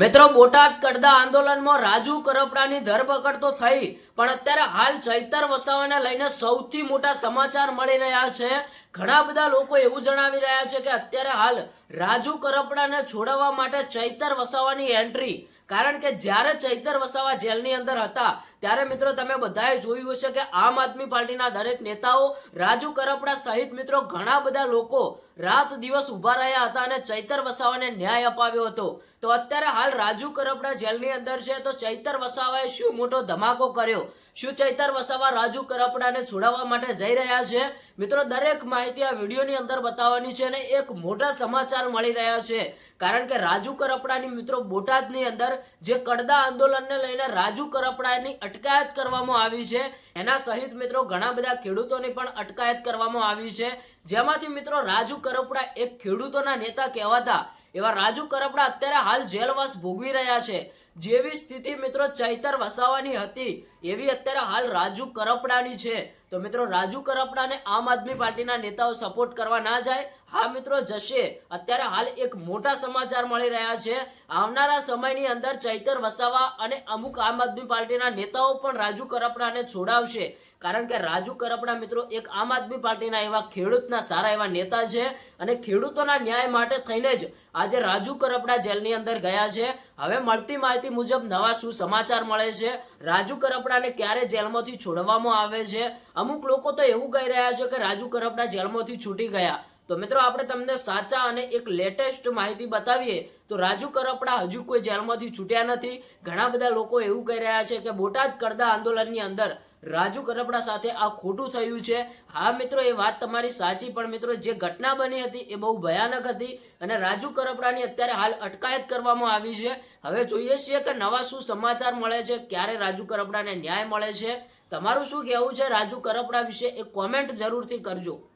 મિત્રો, બોટાદ કડદા આંદોલનમાં રાજુ કરપડાની ધરપકડ તો થઈ, પણ અત્યારે હાલ ચૈતર વસાવાને લઈને સૌથી મોટા સમાચાર મળી રહ્યા છે. ઘણા બધા લોકો એવું જણાવી રહ્યા છે કે અત્યારે હાલ રાજુ કરપડાને છોડાવવા માટે ચૈતર વસાવાની એન્ટ્રી કારણ કે જ્યારે ચૈતર વસાવા જેલની અંદર હતા, ત્યારે મિત્રો તમે બધાએ જોયું હશે કે આમ આદમી પાર્ટીના દરેક નેતાઓ, રાજુ કરપડા સહિત મિત્રો ઘણા બધા લોકો રાત દિવસ ઊભા રહ્યા હતા અને ચૈતર વસાવાને ન્યાય અપાવ્યો હતો. તો અત્યારે હાલ રાજુ કરપડા જેલની અંદર છે, તો ચૈતર વસાવાએ શું મોટો ધમાકો કર્યો? શું ચૈતર વસાવા રાજુ કરપડાને છોડાવવા માટે જઈ રહ્યા છે? મિત્રો, દરેક માહિતી આ વિડીયોની અંદર બતાવવાની છે અને એક મોટા સમાચાર મળી રહ્યા છે. કારણ કે રાજુ કરપડાની મિત્રો બોટાદની અંદર જે કડદા આંદોલનને લઈને રાજુ કરપડાની અટકાયત કરવામાં આવી છે, એના સહિત મિત્રો ઘણા બધા ખેડૂતોની પણ અટકાયત કરવામાં આવી છે. જેમાંથી મિત્રો રાજુ કરપડા એક ખેડૂતોના નેતા કહેવાતા. એવા રાજુ કરપડા અત્યારે હાલ જેલવાસ ભોગવી રહ્યા છે. જેવી સ્થિતિ મિત્રો ચૈતર વસાવાની હતી એવી અત્યારે હાલ રાજુ કરપડાની છે. તો મિત્રો રાજુ કરપડાને આમ આદમી પાર્ટીના નેતાઓ સપોર્ટ કરવા ના જાય? હા મિત્રો, જશે. અત્યારે હાલ એક મોટા સમાચાર મળી રહ્યા છે. આવનારા સમયની અંદર ચૈતર વસાવા અને અમુક આમ આદમી પાર્ટીના નેતાઓ પણ રાજુ કરપડાને છોડાવશે. કારણ કે રાજુ કરપડા મિત્રો એક આમ આદમી પાર્ટીના એવા ખેડૂતના સારા એવા નેતા છે અને ખેડૂતોના ન્યાય માટે થઈને જ આજે રાજુ કરપડા જેલની અંદર ગયા છે. હવે મળતી માહિતી મુજબ નવા શું સમાચાર મળે છે? રાજુ કરપડાને ક્યારે જેલમાંથી છોડવામાં આવે છે? અમુક લોકો તો એવું કહી રહ્યા છે કે રાજુ કરપડા જેલમાંથી છૂટી ગયા. તો મિત્રો, આપણે તમને સાચા અને એક લેટેસ્ટ માહિતી બતાવીએ. તો રાજુ કરપડા હજુ કોઈ જેલમાંથી છૂટ્યા નથી. ઘણા બધા લોકો એવું કહી રહ્યા છે કે બોટાદ કરદા આંદોલનની અંદર રાજુ કરપડા સાથે આ ખોટું થયું છે. હા મિત્રો, એ વાત તમારી સાચી, પણ મિત્રો, જે ઘટના બની હતી એ બહુ ભયાનક હતી અને રાજુ કરપડાની અત્યારે હાલ અટકાયત કરવામાં આવી છે. હવે જોઈએ છીએ કે નવા શું સમાચાર મળે છે, ક્યારે રાજુ કરપડાને ન્યાય મળે છે. તમારું શું કહેવું છે? રાજુ કરપડા વિશે એક કોમેન્ટ જરૂરથી કરજો.